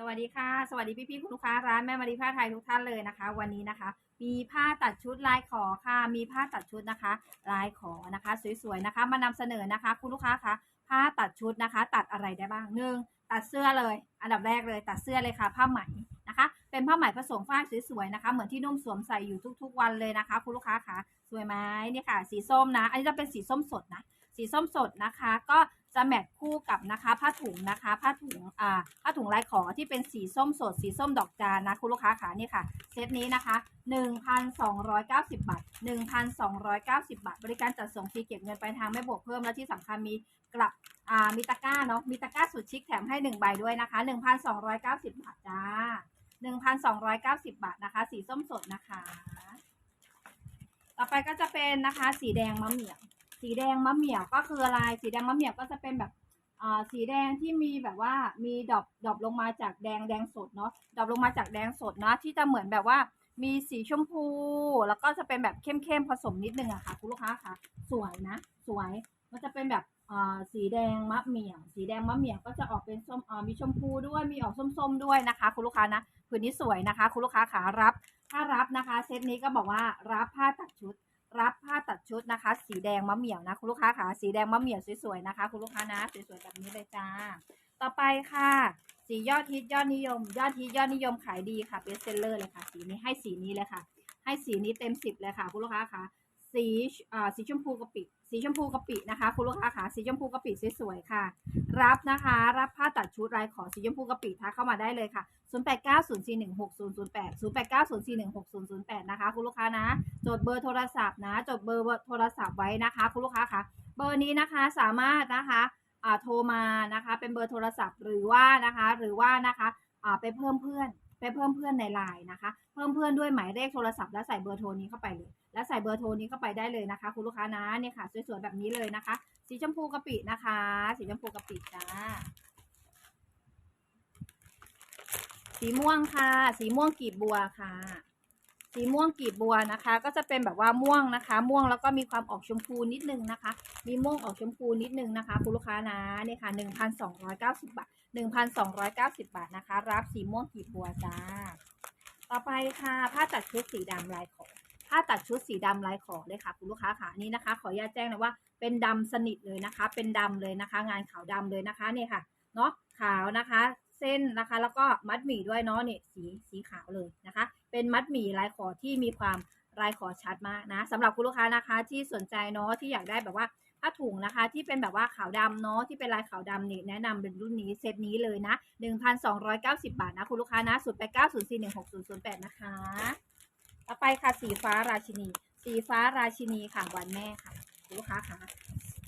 สวัสดีค่ะ สวัสดีพี่ๆคุณลูกค้าร้านแม่มารีผ้าไทยทุกท่านเลยนะคะ วันนี้นะคะ มีผ้าตัดชุดลายขอค่ะ มีผ้าตัดชุดนะคะ ลายขอนะคะ สวยๆนะคะ มานำเสนอนะคะ คุณลูกค้าคะผ้าตัดชุดนะคะ ตัดอะไรได้บ้างหนึ่งตัดเสื้อเลย อันดับแรกเลย ตัดเสื้อเลยค่ะ ผ้าไหมนะคะ เป็นผ้าไหมผสมฝ้ายสวยๆนะคะ เหมือนที่นุ่มสวมใส่อยู่ทุกๆวันเลยนะคะ คุณลูกค้าคะสวยไหมเนี่ยค่ะ สีส้มนะ อันนี้จะเป็นสีส้มสดนะ สีส้มสดนะคะ ก็จะแมทคู่กับนะคะผ้าถุงนะคะผ้าถุงอ่าผ้าถุงลายขอที่เป็นสีส้มสด สีส้มดอกจานนะคุณลูกค้าขานี่ค่ะเซตนี้นะคะ 1,290 บาท 1,290 บาท บริการจัดส่งฟรีเก็บเงินปลายทางไม่บวกเพิ่มและที่สำคัญมีกลับอ่ามีตะกร้าเนาะมีตะกร้าสุดชิคแถมให้ 1 ใบด้วยนะคะ 1,290 บาทจ้า 1,290 บาทนะคะ สีส้มสดนะคะ ต่อไปก็จะเป็นนะคะสีแดงมะเหมี่ยว สีแดงมะเหมี่ยวก็คืออะไร สีแดงมะเหมี่ยวก็จะเป็นแบบอ่าสีแดงที่มีแบบว่ามีดอกดอกลงมาจากแดงแดงสดเนาะดอกลงมาจากแดงสดเนาะที่จะเหมือนแบบว่ามีสีชมพู แล้วก็จะเป็นแบบเข้มๆผสมนิดนึงอะค่ะ คุณลูกค้าค่ะ สวยนะ สวยมันจะเป็นแบบอ่าสีแดงมะเหมี่ยว สีแดงมะเหมี่ยวก็จะออกเป็นส้มมีชมพูด้วยมีออกส้มๆด้วยนะคะ คุณลูกค้านะผืนนี้สวยนะคะ คุณลูกค้าขารับ ถ้ารับนะคะ เซตนี้ก็บอกว่ารับผ้าตัดชุด รับผ้าตัดชุดนะคะ สีแดงมะเหมี่ยวนะคุณลูกค้าค่ะสีแดงมะเหมี่ยวสวยๆนะคะ คุณลูกค้านะสวยๆแบบนี้เลยจ้า ต่อไปค่ะ สียอดฮิตยอดนิยม ยอดฮิตยอดนิยมขายดีค่ะเป็นเซลเลอร์เลยค่ะ สีนี้ให้สีนี้เลยค่ะ ให้สีนี้เต็มสิบเลยค่ะ คุณลูกค้าค่ะ สีอ่าสีชมพูกะปิ สีชมพูกะปินะคะ คุณลูกค้าค่ะสีชมพูกะปิสวยๆค่ะ รับนะคะ รับผ้าตัดชุดลายขอสีชมพูกะปิทักเข้ามาได้เลยค่ะ 0890416008 0890416008 นะคะ คุณลูกค้านะ จดเบอร์โทรศัพท์นะ จดเบอร์โทรศัพท์ไว้นะคะ คุณลูกค้าค่ะ เบอร์นี้นะคะสามารถนะคะอ่าโทรมานะคะ เป็นเบอร์โทรศัพท์หรือว่านะคะ หรือว่านะคะอ่าไปเพิ่มเพื่อน ไปเพิ่มเพื่อนในไลน์นะคะ เพิ่มเพื่อนด้วยหมายเลขโทรศัพท์แล้วใส่เบอร์โทรนี้เข้าไปเลย แล้วใส่เบอร์โทรนี้เข้าไปได้เลยนะคะ คุณลูกค้านะเนี่ยค่ะสวยๆแบบนี้เลยนะคะ สีชมพูกะปินะคะ สีชมพูกะปิจ้าสีม่วงค่ะ สีม่วงกลีบบัวค่ะ สีม่วงกีบบัวนะคะ ก็จะเป็นแบบว่าม่วงนะคะ ม่วงแล้วก็มีความออกชมพูนิดนึงนะคะ มีม่วงออกชมพูนิดนึงนะคะคุณลูกค้านะเนี่ยค่ะหนึ่งพันสองร้อยเก้าสิบบาทหนึ่งพันสองร้อยเก้าสิบบาทนะคะ รับสีม่วงกีบบัวจ้า ต่อไปค่ะผ้าตัดชุดสีดำลายขอผ้าตัดชุดสีดำลายขอเลยค่ะคุณลูกค้าค่ะนี่นะคะ ขออนุญาตแจ้งนะว่าเป็นดำสนิทเลยนะคะ เป็นดำเลยนะคะ งานขาวดำเลยนะคะเนี่ยค่ะเนาะขาวนะคะ เส้นนะคะ แล้วก็มัดหมี่ด้วยเนาะเนี่ยสีสีขาวเลยนะคะ เป็นมัดหมี่ลายขอที่มีความลายขอชัดมากนะสำหรับคุณลูกค้านะคะ ที่สนใจเนาะที่อยากได้แบบว่าผ้าถุงนะคะ ที่เป็นแบบว่าขาวดำเนาะที่เป็นลายขาวดำนี่แนะนำเป็นรุ่นนี้เซตนี้เลยนะ 1,290 บาทนะคุณลูกค้านะ0890416008นะคะต่อไปค่ะสีฟ้าราชินี สีฟ้าราชินีค่ะวันแม่ค่ะคุณลูกค้าค่ะ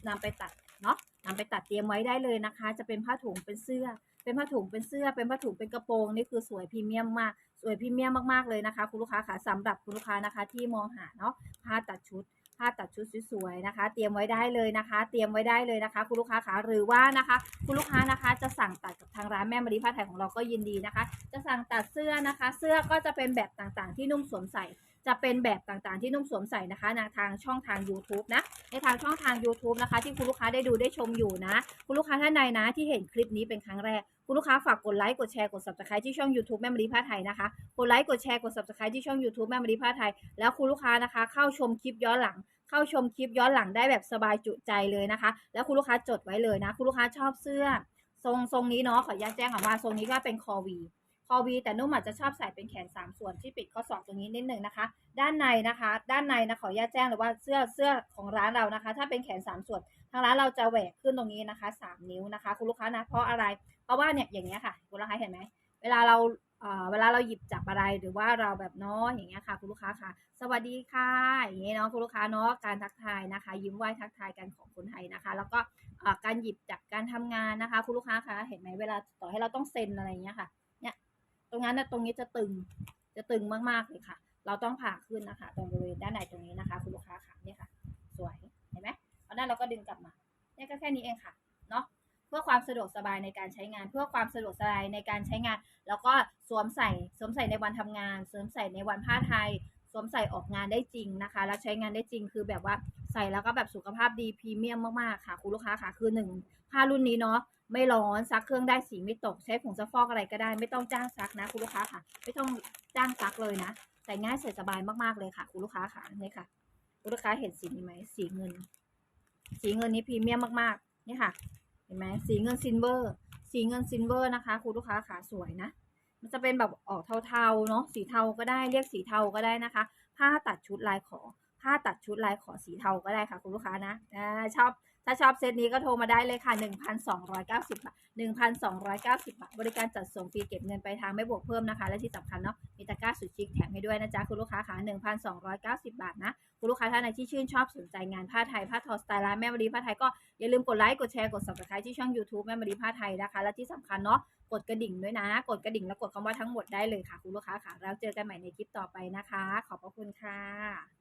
นำไปตัดเนาะนำไปตัดเตรียมไว้ได้เลยนะคะ จะเป็นผ้าถุงเป็นเสื้อ เป็นผ้าถุงเป็นเสื้อเป็นผ้าถุงเป็นกระโปรงนี่คือสวยพรีเมียมมาก สวยพรีเมียมมากๆเลยนะคะ คุณลูกค้าค่ะสำหรับคุณลูกค้านะคะ ที่มองหาเนาะผ้าตัดชุดผ้าตัดชุดสวยๆนะคะ เตรียมไว้ได้เลยนะคะ เตรียมไว้ได้เลยนะคะ คุณลูกค้าค่ะหรือว่านะคะ คุณลูกค้านะคะ จะสั่งตัดกับทางร้านแม่มารีผ้าไทยของเราก็ยินดีนะคะ จะสั่งตัดเสื้อนะคะ เสื้อก็จะเป็นแบบต่างๆ ที่นุ่มสวมใส่ จะเป็นแบบต่างๆที่นุ่มสวมใส่นะคะในทางช่องทาง YouTube นะ ในทางช่องทาง YouTube นะคะ ที่คุณลูกค้าได้ดูได้ชมอยู่นะ คุณลูกค้าท่านใดนะ ที่เห็นคลิปนี้เป็นครั้งแรก คุณลูกค้าฝากกดไลค์กดแชร์กด subscribe ที่ช่อง YouTube แม่มารีผ้าไทยนะคะ กดไลค์กดแชร์กด subscribe ที่ช่อง YouTube แม่มารีผ้าไทย แล้วคุณลูกค้านะคะ เข้าชมคลิปย้อนหลังเข้าชมคลิปย้อนหลังได้แบบสบายจุใจเลยนะคะ แล้วคุณลูกค้าจดไว้เลยนะ คุณลูกค้าชอบเสื้อ ทรงทรงนี้เนาะขออนุญาตแจ้งก่อนว่าทรงนี้ก็เป็นคอวี คอวีแต่นุ่มอาจจะชอบใส่เป็นแขนสามส่วนที่ปิดข้อศอกตรงนี้นิดนึงนะคะ ด้านในนะคะ ด้านในนะขออนุญาตแจ้งเลยว่าเสื้อเสื้อของร้านเรานะคะ ถ้าเป็นแขนสามส่วน ทางร้านเราจะแหวกขึ้นตรงนี้นะคะสามนิ้วนะคะ คุณลูกค้านะเพราะอะไร เพราะว่าเนี่ยอย่างเงี้ยค่ะคุณลูกค้าเห็นไหมเวลาเราเอ่อเวลาเราหยิบจับอะไรหรือว่าเราแบบเนาะอย่างเงี้ยค่ะ คุณลูกค้าค่ะ สวัสดีค่ะอย่างเงี้ยเนาะคุณลูกค้าเนาะการทักทายนะคะ ยิ้มไหว้ทักทายกันของคนไทยนะคะ แล้วก็เอ่อการหยิบจับการทำงานนะคะ คุณลูกค้าคะเห็นไหมเวลาต่อให้เราต้องเซ็นอะไรเงี้ยค่ะ ตรงนั้นนะตรงนี้จะตึงจะตึงมากๆเลยค่ะ เราต้องผ่าขึ้นนะคะ ตรงบริเวณด้านในตรงนี้นะคะ คุณลูกค้าค่ะเนี่ยค่ะ สวยเห็นไหมเพราะนั้นเราก็ดึงกลับมาเนี่ยก็แค่นี้เองค่ะเนาะเพื่อความสะดวกสบายในการใช้งาน เพื่อความสะดวกสบายในการใช้งาน แล้วก็สวมใส่สวมใส่ในวันทำงานสวมใส่ในวันผ้าไทยสวมใส่ออกงานได้จริงนะคะ แล้วใช้งานได้จริงคือแบบว่าใส่แล้วก็แบบสุขภาพดีพรีเมียมมากๆค่ะ คุณลูกค้าค่ะคือหนึ่งผ้ารุ่นนี้เนาะ ไม่ร้อนซักเครื่องได้สีไม่ตก ใช้ผงซักฟอกอะไรก็ได้ ไม่ต้องจ้างซักนะ คุณลูกค้าค่ะ ไม่ต้องจ้างซักเลยนะใส่ง่ายใส่สบายมากๆเลยค่ะ คุณลูกค้าค่ะนี่ค่ะ คุณลูกค้าเห็นสีนี้ไหมสีเงิน สีเงินนี้พรีเมียมมากๆนี่ค่ะ เห็นไหมสีเงินซิลเวอร์ สีเงินซิลเวอร์นะคะ คุณลูกค้าขาสวยนะมันจะเป็นแบบออกเทาๆเนาะสีเทาก็ได้เรียกสีเทาก็ได้นะคะ ผ้าตัดชุดลายขอผ้าตัดชุดลายขอสีเทาก็ได้ค่ะ คุณลูกค้านะอชอบ ถ้าชอบเซตนี้ก็โทรมาได้เลยค่ะ 1,290 บาท 1,290 บาท บริการจัดส่งฟรีเก็บเงินไปทางไม่บวกเพิ่มนะคะ และที่สำคัญเนาะ มีตะกร้าสุดชิคแถมให้ด้วยนะจ๊ะ คุณลูกค้าค่ะ1,290 บาทนะ คุณลูกค้าท่านไหนที่ชื่นชอบสนใจงานผ้าไทย ผ้าทอสไตล์ร้านแม่มารีผ้าไทยก็อย่าลืมกดไลค์ กดแชร์ กด subscribe ที่ช่อง YouTube แม่มารีผ้าไทยนะคะ และที่สำคัญเนาะ กดกระดิ่งด้วยนะ กดกระดิ่งแล้วกดคำว่าทั้งหมดได้เลยค่ะ คุณลูกค้าค่ะ แล้วเจอกันใหม่ในคลิปต่อไปนะคะ ขอบพระคุณค่ะ